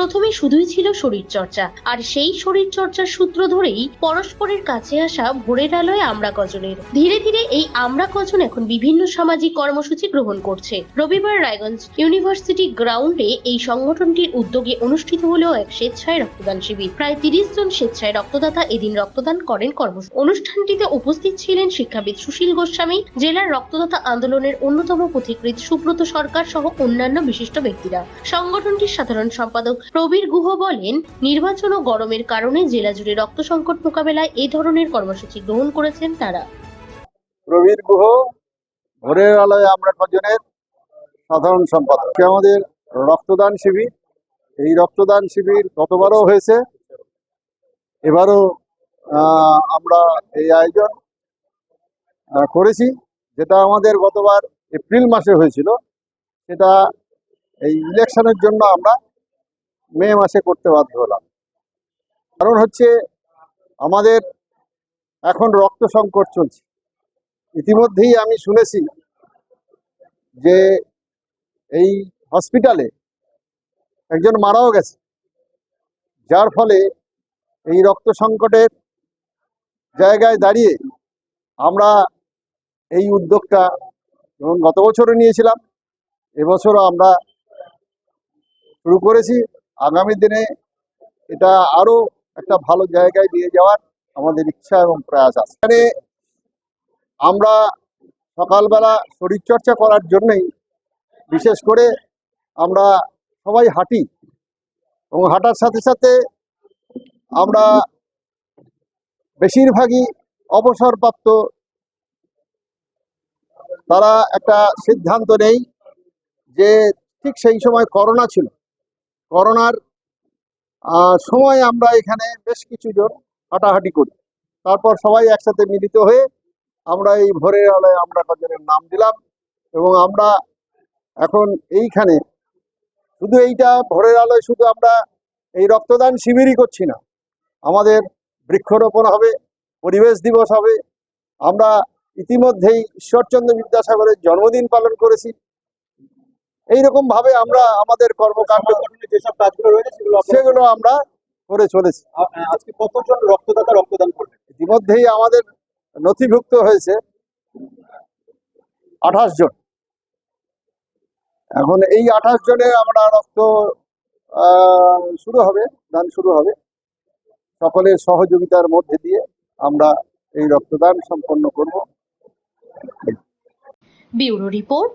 প্রথমে শুধুই ছিল শরীরচর্চা, আর সেই শরীরচর্চার সূত্র ধরেই পরস্পরের কাছে আসা ভোরের আলোয় আমরা কজনের। ধীরে ধীরে এই আমরা কজন এখন বিভিন্ন সামাজিক কর্মসূচি গ্রহণ করছে। রবিবার রায়গঞ্জ ইউনিভার্সিটি গ্রাউন্ডে এই সংগঠনটির উদ্যোগে অনুষ্ঠিত হলো এক স্বেচ্ছায় রক্তদান শিবির। প্রায় তিরিশ জন স্বেচ্ছায় রক্তদাতা এদিন রক্তদান করেন কর্মসূচি। অনুষ্ঠানটিতে উপস্থিত ছিলেন শিক্ষাবিদ সুশীল গোস্বামী, জেলার রক্তদাতা আন্দোলনের অন্যতম পথিকৃৎ সুব্রত সরকার সহ অন্যান্য বিশিষ্ট ব্যক্তিরা। সংগঠনটির সাধারণ সম্পাদক প্রবীর গুহ বলেন, নির্বাচন ও গরমের কারণে জেলা জুড়ে রক্ত সংকট মোকাবেলায় এই ধরনের কর্মসূচি গ্রহণ করেছেন তারা। প্রবীর গুহ, ভোরের আলোয় আমরা কজনের সাধারণ সম্পাদক। আমাদের রক্তদান শিবির, এই রক্তদান শিবির গতবারও হয়েছে। এবারও আমরা এই আয়োজন করেছি। যেটা আমাদের গতবার এপ্রিল মাসে হয়েছিল, সেটা এই ইলেকশনের জন্য আমরা মে মাসে করতে বাধ্য হলাম। কারণ হচ্ছে আমাদের এখন রক্ত সংকট চলছে। ইতিমধ্যেই আমি শুনেছি যে এই হসপিটালে একজন মারাও গেছে। যার ফলে এই রক্ত সংকটের জায়গায় দাঁড়িয়ে আমরা এই উদ্যোগটা গত বছরও নিয়েছিলাম। এবছরও আমরা শুরু করেছি। আগামী দিনে এটা আরও একটা ভালো জায়গায় নিয়ে যাওয়ার আমাদের ইচ্ছা এবং প্রয়াস আছে। এখানে আমরা সকালবেলা শরীরচর্চা করার জন্যই বিশেষ করে আমরা সবাই হাঁটি এবং হাঁটার সাথে সাথে আমরা বেশিরভাগই অবসরপ্রাপ্ত তারা একটা সিদ্ধান্ত নেই যে ঠিক সেই সময় করোনা ছিল। করোনার সময় আমরা এখানে বেশ কিছু জন হাঁটাহাঁটি করি। তারপর সবাই একসাথে মিলিত হয়ে আমরা এই ভোরের আলোয় আমরা কজনের নাম দিলাম এবং আমরা এখন এইখানে শুধু এইটা ভোরের আলোয় শুধু আমরা এই রক্তদান শিবিরই করছি না। আমাদের বৃক্ষরোপণ হবে, পরিবেশ দিবস হবে। আমরা ইতিমধ্যেই ঈশ্বরচন্দ্র বিদ্যাসাগরের জন্মদিন পালন করেছি। এইরকম ভাবে আমরা আমাদের কর্মকাণ্ড যেসব কাজগুলো রয়েছে সেগুলো আমরা করে চলেছি। আজকে কতজন রক্তদাতা রক্তদান করবেন ইতিমধ্যেই আমাদের নথিভুক্ত হয়েছে আঠাশ জন। এখন এই আঠাশ জনে আমরা রক্ত আহ, শুরু হবে দান শুরু হবে। সকলের সহযোগিতার মধ্যে দিয়ে আমরা এই রক্তদান সম্পন্ন করব। Bureau report